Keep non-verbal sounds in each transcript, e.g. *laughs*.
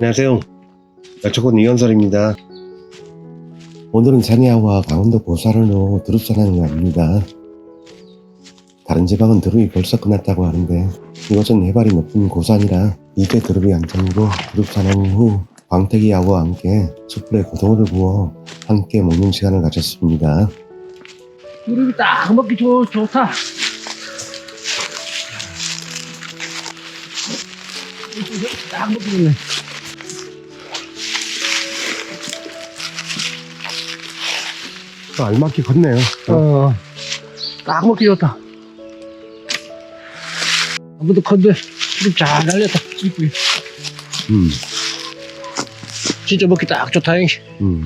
안녕하세요. 약초군 이현설입니다. 오늘은 자니아와 강원도 보사르로 두릅산하는 날입니다. 다른 지방은 두릅이 벌써 끝났다고 하는데 이곳은 해발이 높은 고산이라 이게 두릅이 안정이고 두릅산행 후 광택이 아우와 함께 숯불에 고동을 부어 함께 먹는 시간을 가졌습니다. 무릎이 딱 먹기 좋, 좋다. 딱 먹기 좋네. 또 알맞게 컸네요. 어, 딱 먹기 좋다. 아무도 컨대 잘 달렸다. 이쁘게. 음, 진짜 먹기 딱 좋다. 잉. 음.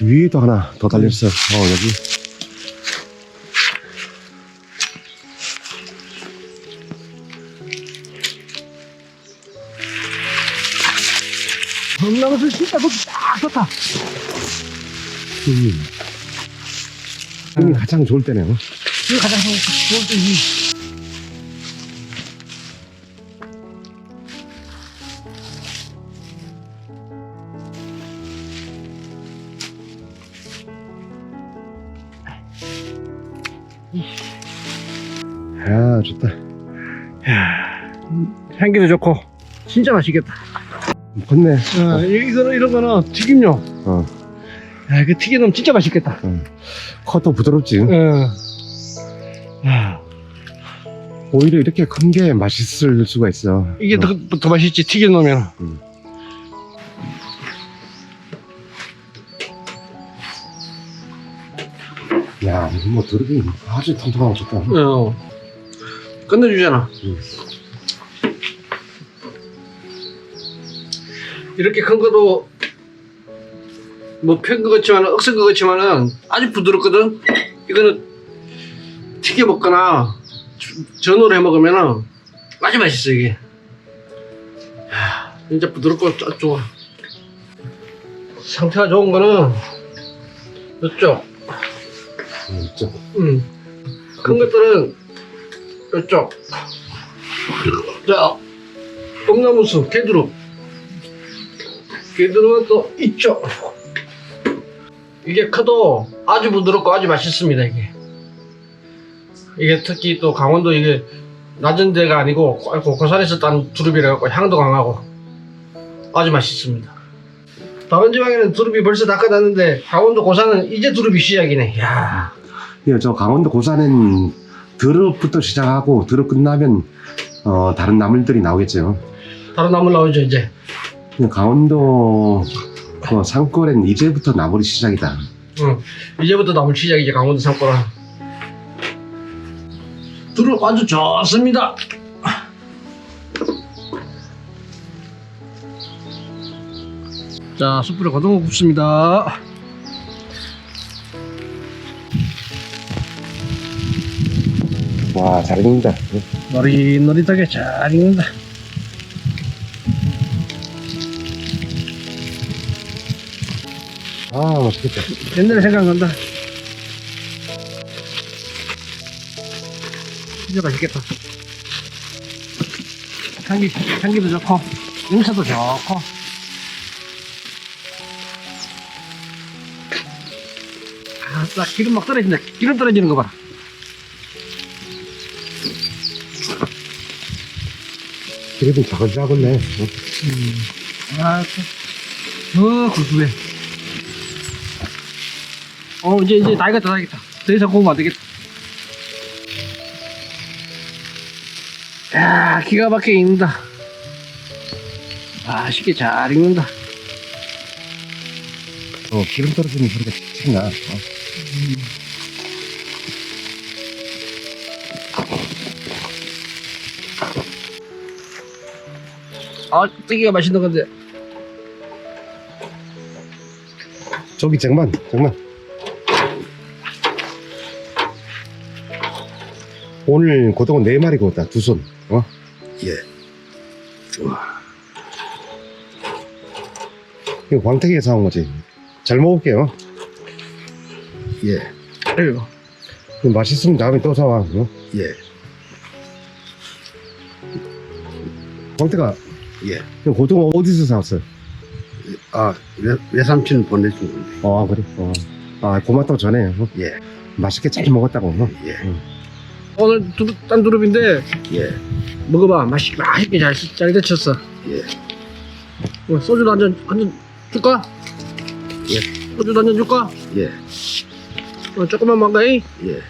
위에도 하나 더 달렸어. 어, 여기. 건나무술 진짜 먹기 딱 좋다. 음. 힘이 가장 좋을 때네요. 이거 가장 좋- 좋을 때지. 아, 좋다. 향기도 좋고 진짜 맛있겠다. 컸네. 어, 이거는 이런 거는 튀김용. 어, 야, 그 튀김 진짜 맛있겠다. 커도 부드럽지. 어. 아, 오히려 이렇게 큰 게 맛있을 수가 있어. 이게 더, 더 맛있지 튀김 넣으면. 야, 뭐 두릅이 아주 통통하고 좋다. 어. 끝내주잖아. 음. 이렇게 큰 것도 뭐편것 같지만 억센 것 같지만은 아주 부드럽거든. 이거는 튀겨 먹거나 전으로 해 먹으면은 아주 맛있어 이게. 야, 진짜 부드럽고 쫙 좋아. 상태가 좋은 거는 이쪽. 음, 좀. 음. 큰 것들은 이쪽. 자, 뽕나무수, 개두릅. 또 이쪽. 이게 커도 아주 부드럽고 아주 맛있습니다, 이게. 이게 특히 또 강원도 이게 낮은 데가 아니고 고- 고산에서 딴 두릅이라 갖고 향도 강하고 아주 맛있습니다. 다른 지방에는 두릅이 벌써 다 끝났는데 강원도 고산은 이제 두릅이 시작이네. 야. 예, 저 강원도 고산은 드럽부터 시작하고 드럽 끝나면 어, 다른 나물들이 나오겠죠. 다른 나물 나오죠 이제 강원도 그 산골엔 이제부터 나물이 시작이다. 응. 이제부터 나물 시작이지 강원도 산거라 두릅 아주 좋습니다 자 숯불에 고등어 굽습니다 와, 잘 익는다. 노릿노릿하게 잘 익는다 아, 맛있겠다. 옛날에 생각난다 진짜 맛있겠다 향기, 향기도 좋고 냄새도 좋고 아딱 기름 막 떨어진다 기름 떨어지는 거 봐라 기름이 자글자글네. 아, 어, 굵굵해. 어, 이제, 이제 다 익었다, 다 익었다. 더 이상 구우면 안 되겠다. 야, 기가 막히게 익는다. 맛있게 잘 익는다. 어, 기름 떨어지는 소리가 칙칙 나. 어. 아, 찌개가 맛있는 건데. 저기 잠만, 잠만. 오늘 고등어 네 마리 구웠다, 두 손. 어? 예. 와. 이거 광택에서 사온 거지. 잘 먹을게요. 예. 아이고. 그럼 맛있으면 다음에 또 사와. 어? 예. 광태가 예. 형 고등어 어디서 사왔어요? 아, 외, 외삼촌 보내준 건데. 아 그래? 어. 아 고맙다고 전해 어? 예. 맛있게 잘 먹었다고 어? 예. 오늘 두루, 딴 두릅인데 예. 먹어봐 맛있, 맛있게 잘, 잘 데쳤어 예. 어, 소주도 한잔 한잔 줄까? 예. 소주도 한잔 줄까? 예. 어, 조금만 먹어이 예.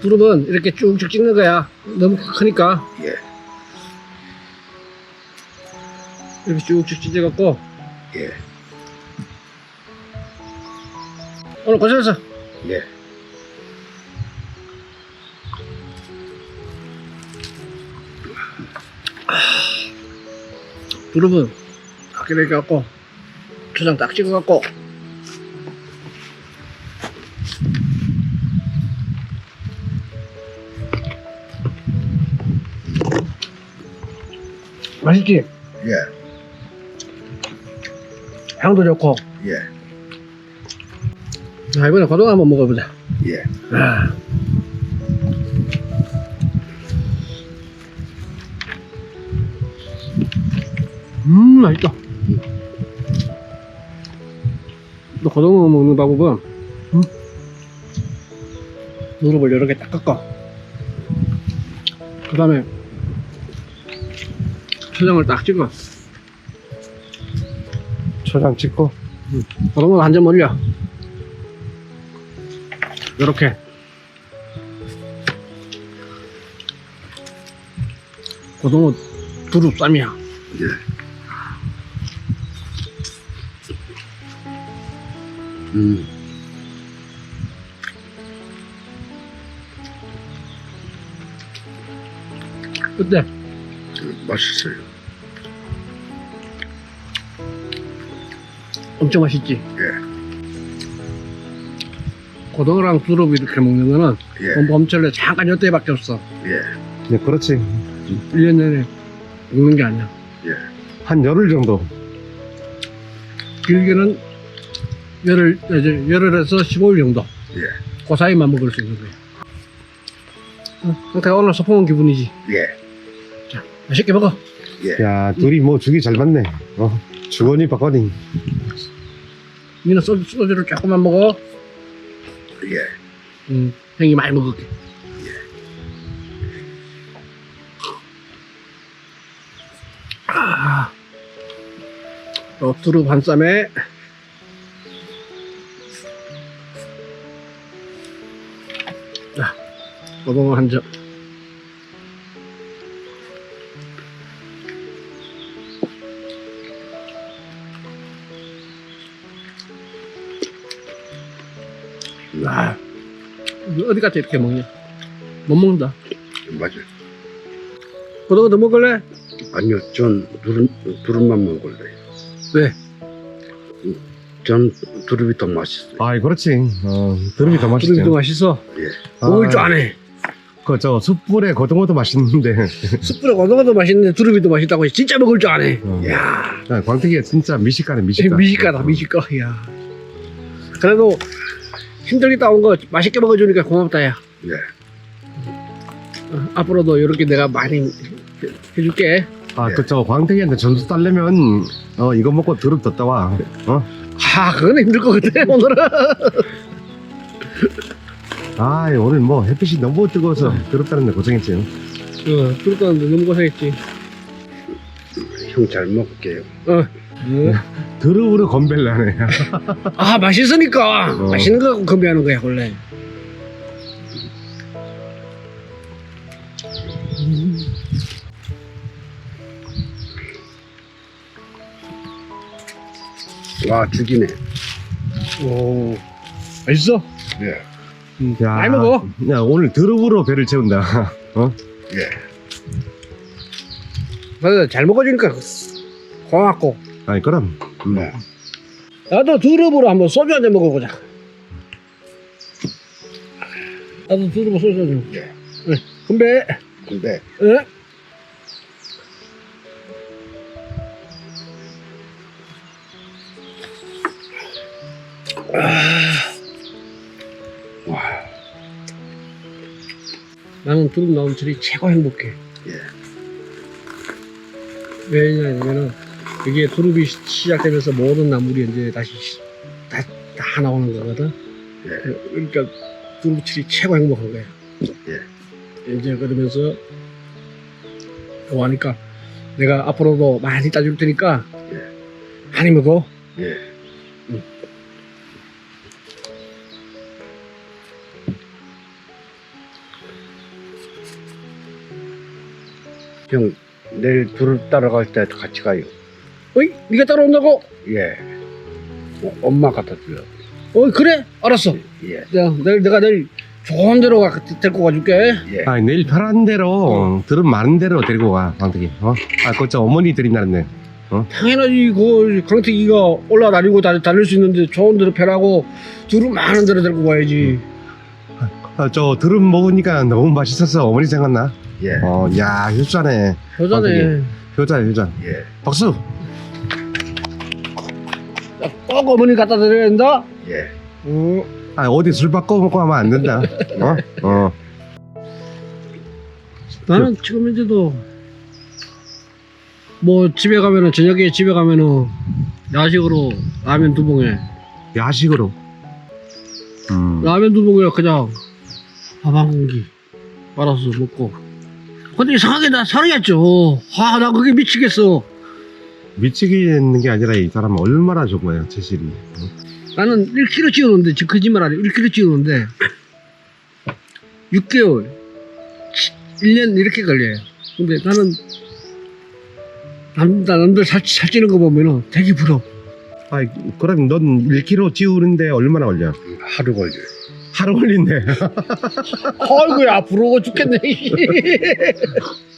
두릅은 이렇게 쭉쭉 찍는 거야 너무 크니까 예. 이렇게 쭉쭉 찢어갖고 예. 오늘 고생했어 예. 두릅은 딱 이렇게 갖고 초장 딱 찍어갖고 맛있지? 예. 향도 좋고 예. 자 이번에 고등어 한번 먹어보자 예. 아. 음 맛있다 또 고등어 먹는 방법은 음? 무릎을 이렇게 딱 깎아 그 다음에 초장을 딱 찍어 초장 찍고 고등어 한점 올려 이렇게 고등어 두릅 쌈이야 예. 음. 어때? 맛있어요. 엄청 맛있지? 예. 고등어랑 두릅 이렇게 먹는 거는 예. 봄철에 잠깐 요때밖에 없어 예. 네 그렇지 1년 내내 먹는 게 아니야 예. 한 열흘 정도 길게는 열흘, 이제 열흘에서 15일 정도 예. 그 사이만 먹을 수 있는 거야 어, 상태가 오늘 소풍 온 기분이지 예. 맛있게 먹어. 예. 야 둘이 뭐 죽이 잘 맞네. 어 주거니 박거니. 니는 소주, 소주를 조금만 먹어. 예. 음, 형이 많이 먹을게. 아, 또 두릅 한 쌈에 자, 고등어 한 점. 어디 갔다 이렇게 먹냐? 못 먹는다. 맞아요. 고등어 더 먹을래? 아니요, 전 두릅, 두릅만 먹을래요. 왜? 전 두릅이 더 맛있어요. 아 그렇지 어 두릅이 더 맛있지 두릅이 더 맛있어. 예. 먹을 줄 아네. 그저 숯불에 고등어도 맛있는데 *laughs* 숯불에 고등어도 맛있는데 두릅이 더 맛있다고 진짜 먹을 줄 아네. 어. 야, 야, 광택이가 진짜 미식가네 미식가 미식가다 미식가. 야. 그래도 힘들겠다 온거 맛있게 먹어주니까 고맙다 야. 예. 어, 앞으로도 이렇게 내가 많이 해- 해줄게. 아 그저 광택이한테 점수 딸려면 어 이거 먹고 두릅 뒀다 와 어? 아, 그건 힘들 것 같아 오늘은. 아 오늘 뭐 햇빛이 너무 뜨거워서 두릅 따는데 고생했지 어, 두릅 따는데 너무 고생했지. 형 잘 먹을게요. 어. 두릅으로 건배를 하네 *laughs* 아 맛있으니까 어. 맛있는 거 갖고 건배하는 거야 원래. 와, 죽이네. 오, 맛있어? 예. 야, 많이 먹어. 야 오늘 두릅으로 배를 채운다 어? 예. 그래서 잘 먹어주니까 고맙고. 아니 그럼 뭐. 네. 나도 두릅으로 한번 소주 한 잔 먹어보자. 나도 두릅으로 소주 한 잔. 먹자. 예. 네. 건배. 근데 예? 와 나는 두릅 나온 줄이 최고 행복해. 예. 왜냐면은 이게 두릅이 시- 시작되면서 모든 나물이 이제 다시 시- 다, 다 나오는 거거든. 예. 그러니까 두릅철이 최고 행복한 거야. 예. 이제 그러면서 좋아하니까 내가 앞으로도 많이 따줄 테니까 많이 먹어. 예. 형, 내일 두릅 따라갈 때 같이 가요. 어이, 네가 따라온다고? 예. 어, 엄마 갖다 줘요. 어, 그래? 알았어. 예. 자, 내일 내가 내일 좋은 데로 가, 데리고 가줄게. 예. 아 내일 편한 대로 들은 많은 대로 데리고 가 강태기 어? 아 그저 어머니 드린다는데 당연하지. 그 강태기가 올라다니고 다, 다닐 수 있는데 좋은 데로 패라고 두루 많은 데로 데리고 가야지. 아, 저 들은 먹으니까 너무 맛있어서 어머니 생각나 예. 어야 효자네 효자네. 효자 효자 예. 박수 야, 꼭 어머니 갖다 드려야 된다. 예. 어. 아 어디 술 바꿔 먹고 하면 안 된다 *laughs* 어? 어. 나는 지금 현재도 뭐 집에 가면은 저녁에 집에 가면은 야식으로 라면 두 봉에 야식으로 음. 라면 두 봉에 그냥 밥 한 공기 빨아서 먹고 근데 이상하게 나 살아야죠 아나 그게 미치겠어 미치겠는 게 아니라 이 사람은 얼마나 좋은 거야 체질이 어? 나는 1kg 찌우는데 지금 거짓말 아니야. 1kg 찌우는데. 6개월. 1년 이렇게 걸려요. 근데 나는 남, 남들 살, 살 찌는 거 보면은 되게 부러워. 아 그럼 넌 1kg 찌우는데 얼마나 걸려? 하루 걸려요. 하루 걸린대. *laughs* 아이고야 부러워 죽겠네 *laughs*